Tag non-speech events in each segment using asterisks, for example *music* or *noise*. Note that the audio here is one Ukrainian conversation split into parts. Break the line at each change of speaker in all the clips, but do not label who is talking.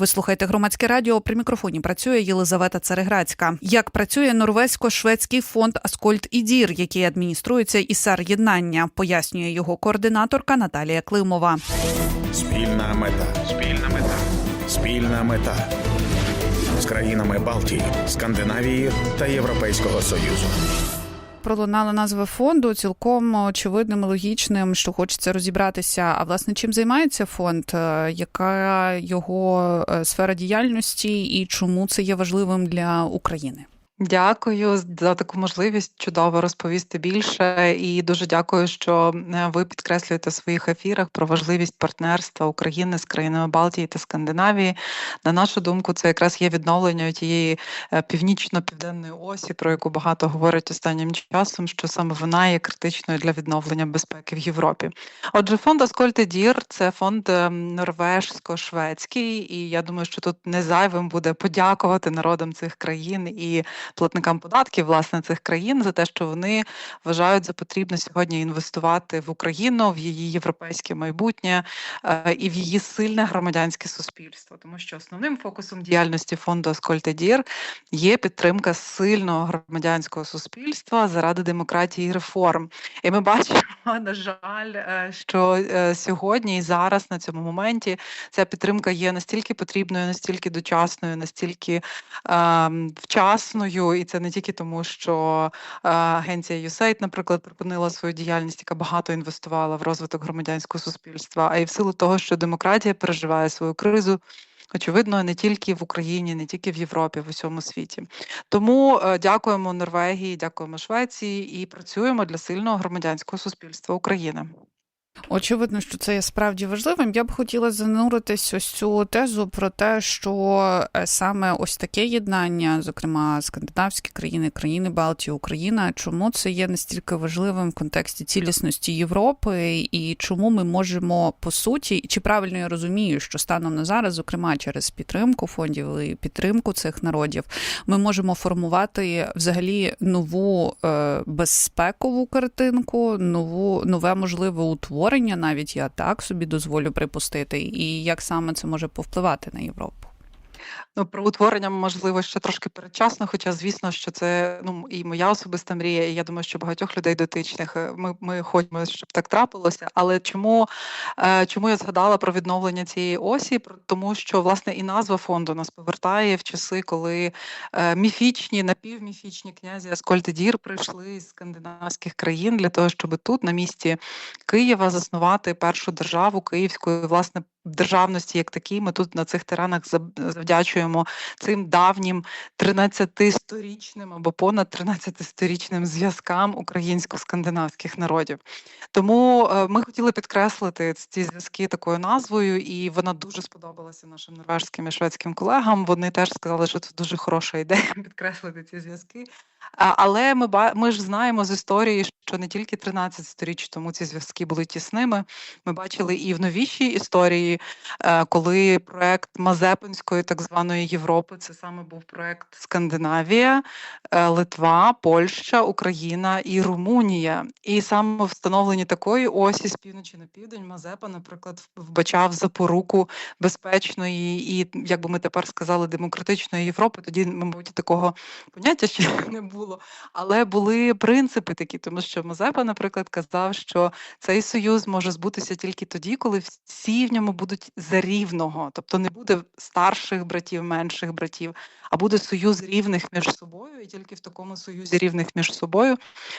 Ви слухаєте громадське радіо. При мікрофоні працює Єлизавета Цареградська. Як працює норвезько-шведський фонд Аскольд і Дір, який адмініструється ІСАР єднання, пояснює його координаторка Наталія Климова.
Спільна мета. Спільна мета. Спільна мета. З країнами Балтії, Скандинавії та Європейського Союзу.
Пролунала назва фонду цілком очевидним, і логічним, що хочеться розібратися. А власне чим займається фонд? Е, Яка його е, сфера діяльності і чому це є важливим для України?
Дякую за таку можливість чудово розповісти більше. І дуже дякую, що е, ви підкреслюєте в своїх ефірах про важливість партнерства України з країнами Балтії та Скандинавії. На нашу думку, це якраз є відновлення тієї е, північно-південної осі, про яку багато говорять останнім часом, що саме вона є критичною для відновлення безпеки в Європі. Отже, фонд Аскольти Дір це фонд е, норвежсько-шведський, і я думаю, що тут не зайвим буде подякувати народам цих країн і платникам податків власне цих країн за те, що вони вважають за потрібне сьогодні інвестувати в Україну, в її європейське майбутнє е, і в її сильне громадянське суспільство, тому що основним фокусом діяльності фонду Аскольте Дір є підтримка сильного громадянського суспільства заради демократії і реформ. І ми бачимо, на жаль, е, що е, сьогодні і зараз на цьому моменті ця підтримка є настільки потрібною, настільки дочасною, настільки е, вчасною, і це не тільки тому, що е, агенція USAID, наприклад, припинила свою діяльність, яка багато інвестувала в розвиток громадянського суспільства, а й в силу того, що демократія переживає свою кризу. Очевидно, не тільки в Україні, не тільки в Європі, в усьому світі. Тому е, дякуємо Норвегії, дякуємо Швеції і працюємо для сильного громадянського суспільства України.
Очевидно, що це є справді важливим. Я б хотіла зануритись ось цю тезу про те, що е, саме ось таке єднання, зокрема скандинавські країни, країни Балтії, Україна, чому це є настільки важливим в контексті цілісності Європи, і чому ми можемо по суті, чи правильно я розумію, що станом на зараз, зокрема через підтримку фондів і підтримку цих народів, ми можемо формувати взагалі нову е, безпекову картинку, нову нове можливе утворення створення, навіть я так собі дозволю припустити, і як саме це може повпливати на Європу?
Ну, про утворення можливо ще трошки передчасно, хоча, звісно, що це ну і моя особиста мрія, і я думаю, що багатьох людей дотичних е, ми ми хочемо, щоб так трапилося. Але чому е, чому я згадала про відновлення цієї осі? Тому що власне і назва фонду нас повертає в часи, коли е, міфічні, напівміфічні князі Аскольд Дір прийшли з скандинавських країн для того, щоб тут, на місці Києва, заснувати першу державу Київську, і, власне державності, як такій, ми тут на цих теренах завдячуємо цим давнім 13-сторічним або понад 13-сторічним зв'язкам українсько-скандинавських народів. Тому е, ми хотіли підкреслити ці зв'язки такою назвою, і вона дуже сподобалася нашим норвежським і шведським колегам. Вони теж сказали, що це дуже хороша ідея *laughs* підкреслити ці зв'язки. Але ми ми ж знаємо з історії, що не тільки 13 сторіч тому ці зв'язки були тісними. Ми бачили і в новішій історії, е, коли проект Мазепинської так званої Європи, це саме був проект Скандинавія, е, Литва, Польща, Україна і Румунія. І саме встановленні такої осі з півночі на південь Мазепа, наприклад, вбачав запоруку безпечної і, як би ми тепер сказали, демократичної Європи. Тоді, мабуть, такого поняття ще *laughs* не було. Але були принципи такі, тому що Мазепа, наприклад, казав, що цей союз може збутися тільки тоді, коли всі в ньому будуть за рівного, тобто не буде старших братів, менших братів, а буде союз рівних між собою, і тільки в такому союзі рівних між собою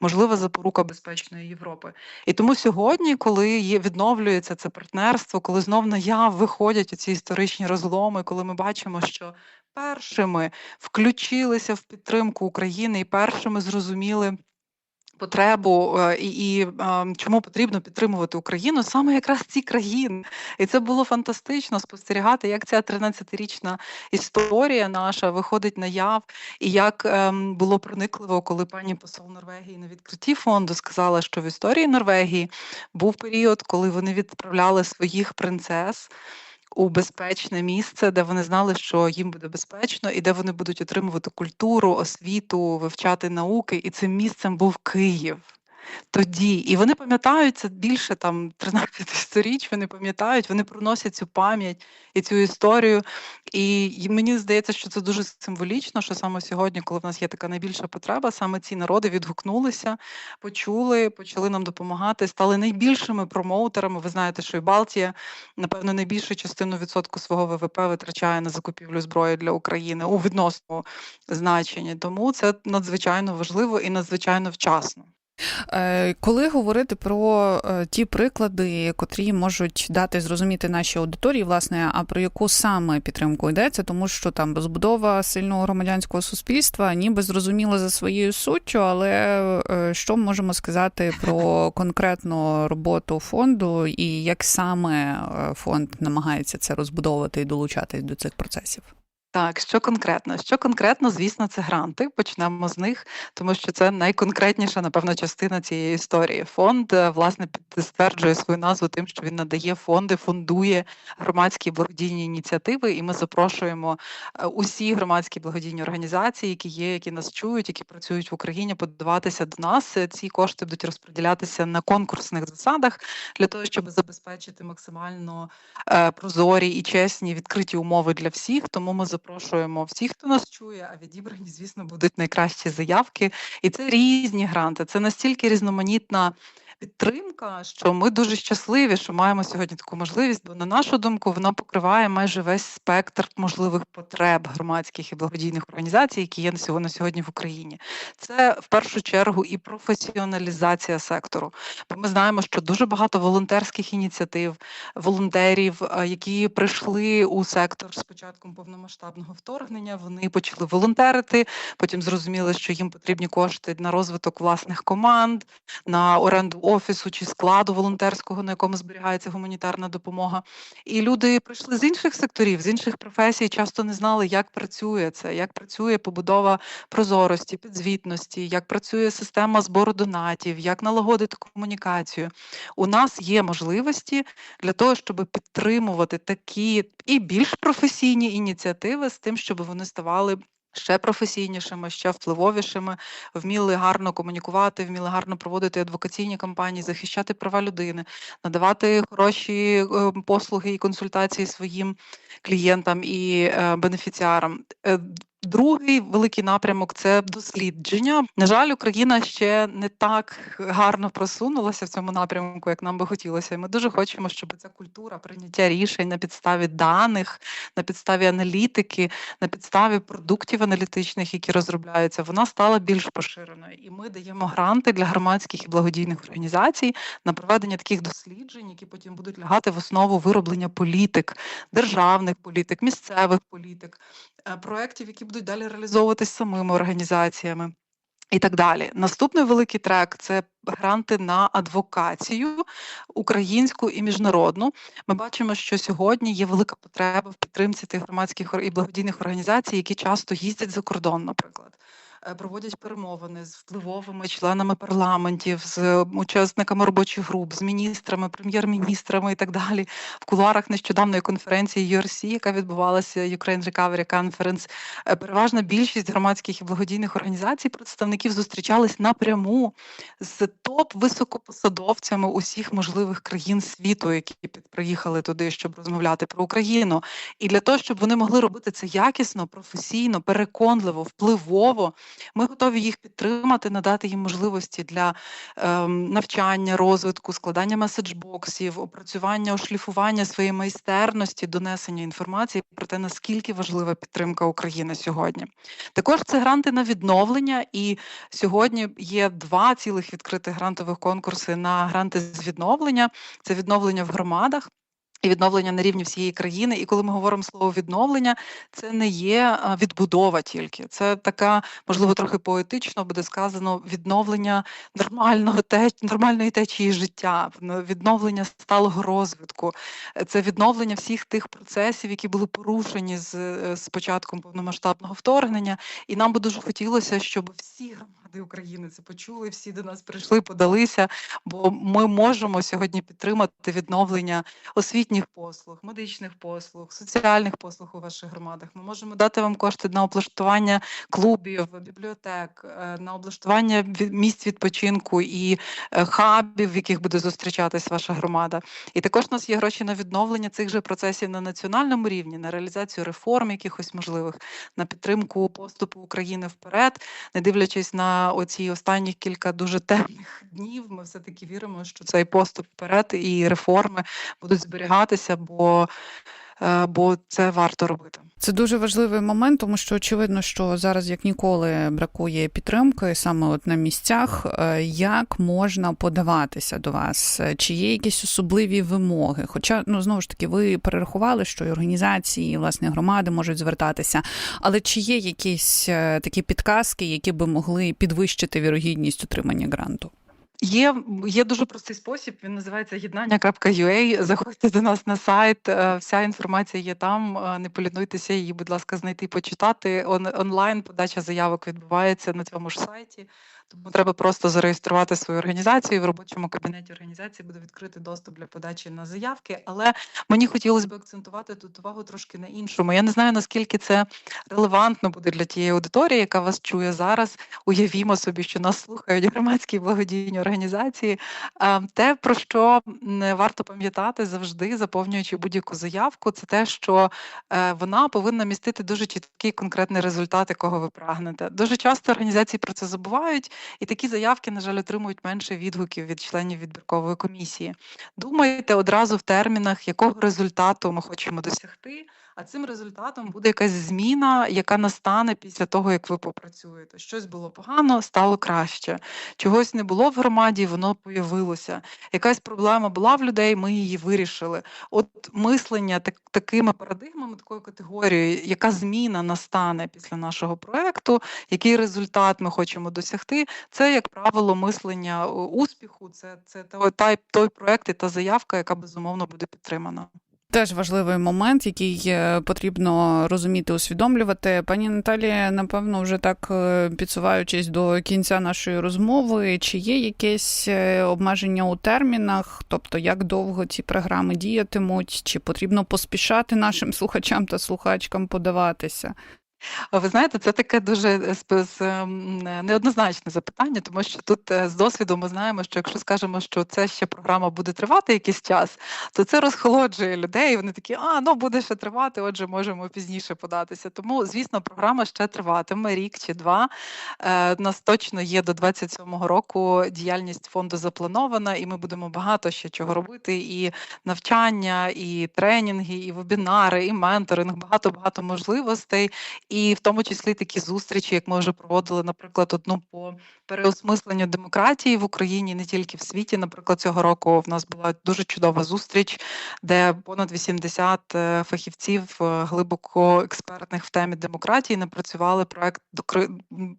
можлива запорука безпечної Європи. І тому сьогодні, коли є відновлюється це партнерство, коли знов наяв виходять ці історичні розломи, коли ми бачимо, що першими включилися в підтримку України і першими зрозуміли. Потребу е, і і чому потрібно підтримувати Україну саме якраз ці країни, і це було фантастично спостерігати, як ця 13-річна історія наша виходить на яв, і як ем, було проникливо, коли пані посол Норвегії на відкритті фонду сказала, що в історії Норвегії був період, коли вони відправляли своїх принцес у безпечне місце, де вони знали, що їм буде безпечно, і де вони будуть отримувати культуру, освіту, вивчати науки. І цим місцем був Київ. Тоді. І вони пам'ятають це більше там 13 сторіч, вони пам'ятають, вони проносять цю пам'ять і цю історію. І й- мені здається, що це дуже символічно, що саме сьогодні, коли в нас є така найбільша потреба, саме ці народи відгукнулися, почули, почали нам допомагати, стали найбільшими промоутерами. Ви знаєте, що і Балтія, напевно, найбільшу частину відсотку свого ВВП витрачає на закупівлю зброї для України у відносному значенні. Тому це надзвичайно важливо і надзвичайно вчасно.
Е, Коли говорити про е, ті приклади, котрі можуть дати зрозуміти нашій аудиторії, власне, а про яку саме підтримку йдеться, тому що там розбудова сильного громадянського суспільства, ніби зрозуміла за своєю суттю, але е, що можемо сказати про конкретну роботу фонду і як саме фонд намагається це розбудовувати і долучатись до цих процесів?
Так, що конкретно? Що конкретно, звісно, це гранти. Почнемо з них, тому що це найконкретніша, напевно, частина цієї історії. Фонд е, власне підтверджує свою назву тим, що він надає фонди, фондує громадські благодійні ініціативи. І ми запрошуємо е, усі громадські благодійні організації, які є, які нас чують, які працюють в Україні, подаватися до нас. Ці кошти будуть розподілятися на конкурсних засадах для того, щоб забезпечити максимально е, прозорі і чесні відкриті умови для всіх. Тому ми запрошуємо всіх, хто нас чує. А відібрані, звісно, будуть найкращі заявки. І це різні гранти. Це настільки різноманітна. Підтримка, що ми дуже щасливі, що маємо сьогодні таку можливість, бо на нашу думку вона покриває майже весь спектр можливих потреб громадських і благодійних організацій, які є на сьогодні, в Україні. Це в першу чергу і професіоналізація сектору. Бо ми знаємо, що дуже багато волонтерських ініціатив, волонтерів, е, які прийшли у сектор з початком повномасштабного вторгнення. Вони почали волонтерити. Потім зрозуміли, що їм потрібні кошти на розвиток власних команд, на оренду офісу чи складу волонтерського, на якому зберігається гуманітарна допомога. І люди прийшли з інших секторів, з інших професій, часто не знали, як працює це, як працює побудова прозорості, підзвітності, як працює система збору донатів, як налагодити комунікацію. У нас є можливості для того, щоб підтримувати такі і більш професійні ініціативи з тим, щоб вони ставали. Ще професійнішими, ще впливовішими, вміли гарно комунікувати, вміли гарно проводити адвокаційні кампанії, захищати права людини, надавати хороші е, послуги і консультації своїм клієнтам і е, бенефіціарам. Другий великий напрямок це дослідження. На жаль, Україна ще не так гарно просунулася в цьому напрямку, як нам би хотілося. І ми дуже хочемо, щоб ця культура прийняття рішень на підставі даних, на підставі аналітики, на підставі продуктів аналітичних, які розробляються, вона стала більш поширеною. І ми даємо гранти для громадських і благодійних організацій на проведення таких досліджень, які потім будуть лягати в основу вироблення політик, державних політик, місцевих політик, е, проєктів, які будуть далі реалізовуватись самими організаціями. І так далі. Наступний великий трек це гранти на адвокацію українську і міжнародну. Ми бачимо, що сьогодні є велика потреба в підтримці тих громадських і благодійних організацій, які часто їздять за кордон, наприклад. Е, Проводять перемовини з впливовими членами парламентів, з учасниками робочих груп, з міністрами, прем'єр-міністрами і так далі. В кулуарах нещодавної конференції URC, яка відбувалася Ukraine Recovery Conference, е, переважна більшість громадських і благодійних організацій представників зустрічались напряму з топ високопосадовцями усіх можливих країн світу, які приїхали туди, щоб розмовляти про Україну. І для того, щоб вони могли робити це якісно, професійно, переконливо, впливово, ми готові їх підтримати, надати їм можливості для ем, навчання, розвитку, складання меседжбоксів, опрацювання, ошліфування своєї майстерності, донесення інформації про те, наскільки важлива підтримка України сьогодні. Також це гранти на відновлення, і сьогодні є два цілих відкритих грантових конкурси на гранти з відновлення. Це відновлення в громадах. І відновлення на рівні всієї країни. І коли ми говоримо слово відновлення, це не є відбудова тільки. Це така, можливо, трохи поетично буде сказано відновлення нормального теч, нормальної течії життя, в- відновлення сталого розвитку. Це відновлення всіх тих процесів, які були порушені з, е, з початком повномасштабного вторгнення. І нам би дуже хотілося, щоб всі громади України це почули, всі до нас прийшли, подалися. Бо ми можемо сьогодні підтримати відновлення освітніх послуг, медичних послуг, соціальних послуг у ваших громадах. Ми можемо дати вам кошти на облаштування клубів, бібліотек, е, на облаштування місць відпочинку і е, хабів, в яких буде зустрічатись ваша громада. І також у нас є гроші на відновлення цих же процесів на національному рівні, на реалізацію реформ якихось можливих, на підтримку поступу України вперед, не дивлячись на оці останні кілька дуже темних днів. Ми все таки віримо, що цей поступ вперед і реформи будуть зберігатися, бо, бо це варто робити.
Це дуже важливий момент, тому що очевидно, що зараз як ніколи бракує підтримки саме от на місцях. Е, Як можна подаватися до вас? Е, Чи є якісь особливі вимоги? Хоча ну знову ж таки, ви перерахували, що і організації, і власне громади можуть звертатися, але чи є якісь е, такі підказки, які би могли підвищити вірогідність отримання гранту?
Є, є дуже простий спосіб. Він називається єднання.ua. Заходьте до нас на сайт. е, Вся інформація є там. е, Не полінуйтеся її, будь ласка, знайти, почитати. Он, онлайн подача заявок відбувається на цьому ж сайті. Тому треба просто зареєструвати свою організацію. і В робочому кабінеті організації буде відкритий доступ для подачі на заявки. Але мені хотілося б акцентувати тут увагу трошки на іншому. Я не знаю наскільки це релевантно буде для тієї аудиторії, яка вас чує зараз. Уявімо собі, що нас слухають громадські благодійні організації. Те, про що м, варто пам'ятати завжди, заповнюючи будь-яку заявку, це те, що е, вона повинна містити дуже чіткий конкретний результат, якого ви прагнете. Дуже часто організації про це забувають, і такі заявки, на жаль, отримують менше відгуків від членів відбіркової комісії. Думайте одразу в термінах, якого результату ми хочемо досягти. А цим результатом буде якась зміна, яка настане після того, як ви попрацюєте. Щось було погано, стало краще. Чогось не було в громаді, воно появилося. Якась проблема була в людей, ми її вирішили. От мислення так, такими парадигмами, такою категорією, яка зміна настане після нашого проекту, який результат ми хочемо досягти, це, як правило, мислення е, успіху, це, це той, той, той проект і та заявка, яка безумовно буде підтримана.
Теж важливий момент, який е, потрібно розуміти, усвідомлювати. Пані Наталі, напевно, вже так е, підсуваючись до кінця нашої розмови, чи є якесь е, обмеження у термінах, тобто як довго ці програми діятимуть, чи потрібно поспішати нашим *laughs* слухачам та слухачкам подаватися?
Ви знаєте, це таке дуже е, ем, е, неоднозначне запитання, тому що тут е, з досвіду ми знаємо, що якщо скажемо, що це ще програма буде тривати якийсь час, то це розхолоджує людей. Вони такі, а ну буде ще тривати, отже, можемо пізніше податися. Тому, звісно, програма ще триватиме рік чи два. У нас точно є до 27-го року діяльність фонду запланована, і ми будемо багато ще чого робити. І навчання, і тренінги, і вебінари, і менторинг, багато багато можливостей і в тому числі такі зустрічі, як ми вже проводили, наприклад, одну по переосмисленню демократії в Україні, не тільки в світі. Наприклад, цього року в нас була дуже чудова зустріч, де понад 80 е, фахівців е, глибоко експертних в темі демократії напрацювали проект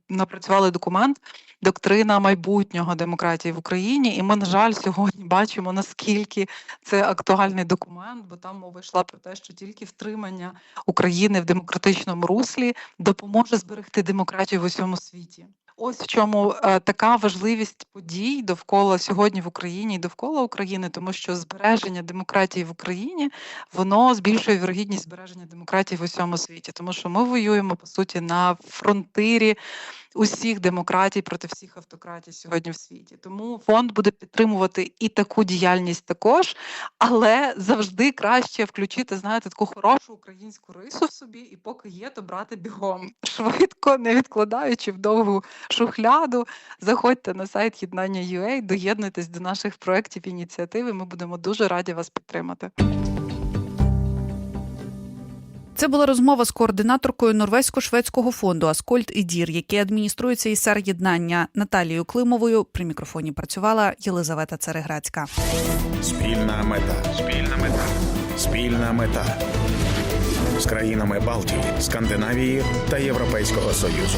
напрацювали документ Доктрина майбутнього демократії в Україні. І ми, на жаль, сьогодні бачимо наскільки це актуальний документ, бо там мова йшла про те, що тільки втримання України в демократичному руслі допоможе зберегти демократію в усьому світі. Ось в чому е, така важливість подій довкола сьогодні в Україні і довкола України, тому що збереження демократії в Україні воно збільшує вірогідність збереження демократії в усьому світі, тому що ми воюємо по суті на фронтирі усіх демократій проти всіх автократій сьогодні в світі. Тому фонд буде підтримувати і таку діяльність також, але завжди краще включити, знаєте, таку хорошу українську рису в собі, і поки є, то брати бігом швидко, не відкладаючи в довгу шухляду. Заходьте на сайт єднання UA, доєднуйтесь до наших проєктів ініціативи. Ми будемо дуже раді вас підтримати.
Це була розмова з координаторкою норвезько-шведського фонду Аскольд і Дір, який адмініструється і єднання Наталією Климовою. При мікрофоні працювала Єлизавета Цареградська.
Спільна мета. Спільна мета. Спільна мета. З країнами Балтії, Скандинавії та Європейського Союзу.